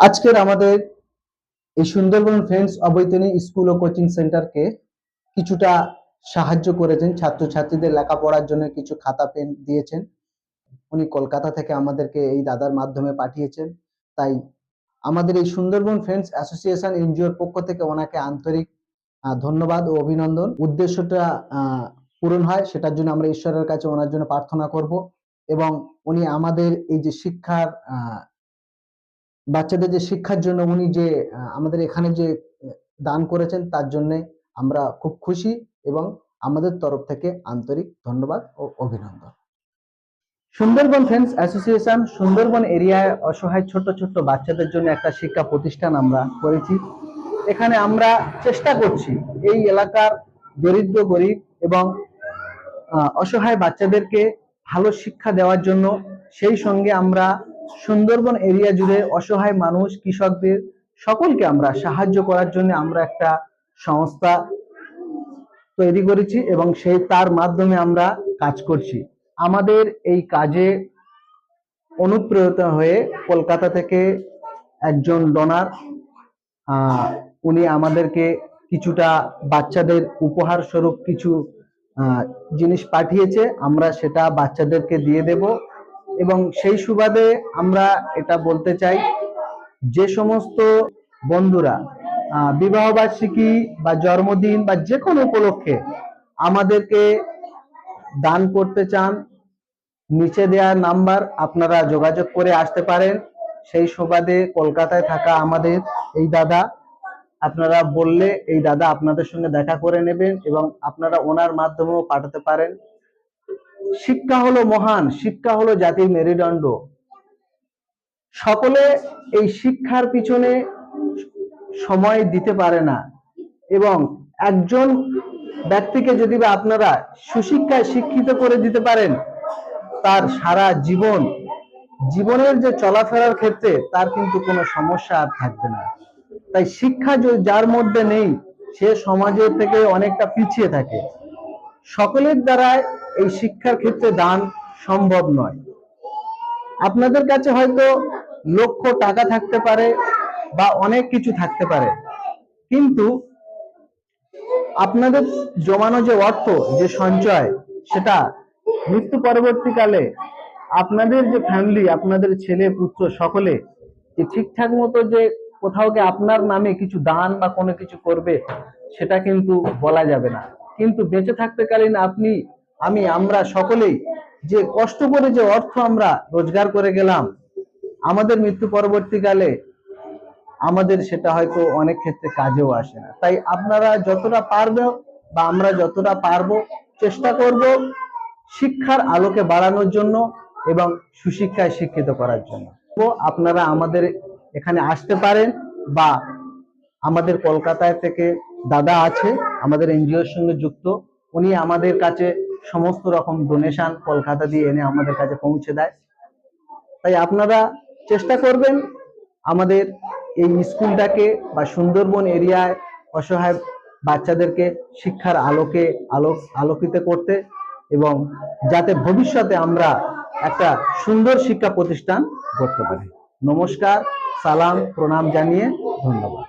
আজকের আমাদের এই সুন্দরবন ফ্রেন্ডস অবৈতনী স্কুল ও কোচিং সেন্টারকে কিছুটা সাহায্য করেছেন। ছাত্রছাত্রীদের লেখাপড়ার জন্য কিছু খাতা, পেন দিয়েছেন। উনি কলকাতা থেকে আমাদেরকে এই দাদার মাধ্যমে পাঠিয়েছেন। তাই আমাদের এই সুন্দরবন ফ্রেন্ডস অ্যাসোসিয়েশন এনজিওর পক্ষ থেকে ওনাকে আন্তরিক ধন্যবাদ ও অভিনন্দন। উদ্দেশ্যটা পূরণ হয়। সেটার জন্য আমরা ঈশ্বরের কাছে ওনার জন্য প্রার্থনা করব। এবং উনি আমাদের এই যে শিক্ষার বাচ্চাদের যে শিক্ষার জন্য উনি যে আমাদের এখানে যে দান করেছেন তার জন্য আমরা খুব খুশি এবং আমাদের তরফ থেকে আন্তরিক ধন্যবাদ ও অভিনন্দন। সুন্দরবন ফ্রেন্ডস অ্যাসোসিয়েশন সুন্দরবন এরিয়ায় অসহায় ছোট ছোট বাচ্চাদের জন্য একটা শিক্ষা প্রতিষ্ঠান আমরা করেছি। এখানে আমরা চেষ্টা করছি এই এলাকার দরিদ্র, গরিব এবং অসহায় বাচ্চাদেরকে ভালো শিক্ষা দেওয়ার জন্য। সেই সঙ্গে আমরা সুন্দরবন এরিয়া জুড়ে অসহায় মানুষ, কৃষকদের সকলকে আমরা সাহায্য করার জন্য আমরা একটা সংস্থা তৈরি করেছি এবং সেই তার মাধ্যমে আমরা কাজ করছি। আমাদের এই কাজে অনুপ্রেরিত হয়ে কলকাতা থেকে একজন ডোনার উনি আমাদেরকে কিছুটা বাচ্চাদের উপহার স্বরূপ কিছু জিনিস পাঠিয়েছে। আমরা সেটা বাচ্চাদেরকে দিয়ে দেব। এবং সেই সুবাদে আমরা এটা বলতে চাই যে সমস্ত বন্ধুরা আহ, বিবাহবার্ষিকী বা জন্মদিন বা যে কোনো উপলক্ষে আমাদেরকে দান করতে চান নিচে দেওয়া নাম্বার আপনারা যোগাযোগ করে আসতে পারেন। সেই সুবাদে কলকাতায় থাকা আমাদের এই দাদা আপনারা বললে এই দাদা আপনাদের সঙ্গে দেখা করে নেবেন এবং আপনারা ওনার মাধ্যমেও পাঠাতে পারেন। শিক্ষা হলো মহান, শিক্ষা হলো জাতির মেরুদণ্ড। সকলে এই শিক্ষার পিছনে সময় দিতে পারে না এবং একজন ব্যক্তিকে যদি আপনারা সুশিক্ষায় শিক্ষিত করে দিতে পারেন, তার সারা জীবন, জীবনের যে চলাফেরার ক্ষেত্রে তার কিন্তু কোনো সমস্যা আর থাকবে না। তাই শিক্ষা যার মধ্যে নেই, সে সমাজের থেকে অনেকটা পিছিয়ে থাকে। সকলের দ্বারাই এই শিক্ষার ক্ষেত্রে দান সম্ভব নয়। আপনাদের কাছে হয়তো লক্ষ টাকা থাকতে পারে বা অনেক কিছু থাকতে পারে। কিন্তু আপনাদের জমানো যে অর্থ, যে সঞ্চয়, সেটা মৃত্যু পরবর্তীকালে আপনাদের যে ফ্যামিলি আপনাদের ছেলে, পুত্র সকলে যে ঠিকঠাক মতো যে কোথাও গিয়ে আপনার নামে কিছু দান বা কোনো কিছু করবে, সেটা কিন্তু বলা যাবে না। কিন্তু বেঁচে থাকতে কালীন আপনি আমি, আমরা সকলেই যে কষ্ট করে যে অর্থ আমরা রোজগার করে গেলাম, আমাদের মৃত্যু পরবর্তীকালে আমাদের সেটা হয়তো অনেক ক্ষেত্রে কাজেও আসে না। তাই আপনারা যতটা পারবে বা আমরা যতটা পারব চেষ্টা করব শিক্ষার আলোকে বাড়ানোর জন্য এবং সুশিক্ষায় শিক্ষিত করার জন্য। আপনারা আমাদের এখানে আসতে পারেন বা আমাদের কলকাতায় থেকে দাদা আছে, আমাদের এনজিওর সঙ্গে যুক্ত। উনি আমাদের কাছে সমস্ত রকম ডোনেশন কলকাতা দিয়ে এনে আমাদের কাছে পৌঁছে দেয়। তাই আপনারা চেষ্টা করবেন আমাদের এই স্কুলটাকে বা সুন্দরবন এরিয়ায় অসহায় বাচ্চাদেরকে শিক্ষার আলোকে আলোক আলোকিত করতে এবং যাতে ভবিষ্যতে আমরা একটা সুন্দর শিক্ষা প্রতিষ্ঠান করতে পারি। নমস্কার, সালাম, প্রণাম জানিয়ে ধন্যবাদ।